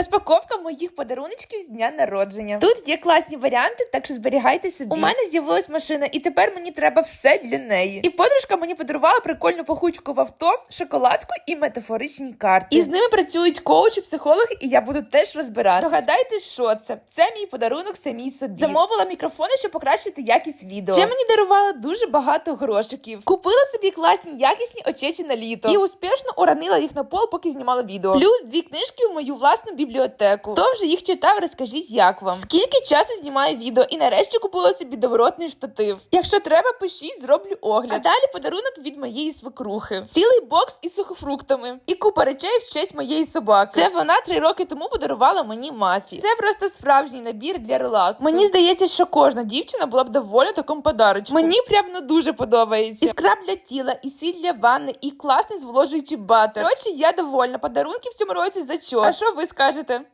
Розпаковка моїх подаруночків з дня народження. Тут є класні варіанти, так що зберігайте собі. У мене з'явилась машина, і тепер мені треба все для неї. І подружка мені подарувала прикольну пахучку в авто, шоколадку і метафоричні карти. І з ними працюють коучі, психологи, і я буду теж розбиратися. Догадайтесь, що це? Це мій подарунок самій собі. Замовила мікрофони, щоб покращити якість відео. Ще мені дарувала дуже багато грошиків. Купила собі класні якісні очечі на літо і успішно уронила їх на пол, поки знімала відео. Плюс дві книжки в мою власну бібліотеку. Хто вже їх читав, розкажіть, як вам. Скільки часу знімаю відео і нарешті купила собі добротний штатив. Якщо треба, пишіть, зроблю огляд. А далі подарунок від моєї свекрухи. Цілий бокс із сухофруктами і купа речей в честь моєї собаки. Це вона три роки тому подарувала мені мафі. Це просто справжній набір для релаксу. Мені здається, що кожна дівчина була б довольна таким подарочком. Мені прям ну дуже подобається. І скраб для тіла, і сіль для ванни, і класний зволожуючий батер. Коротше, я довольна. Подарунки в цьому році зачот. А що ви скажете?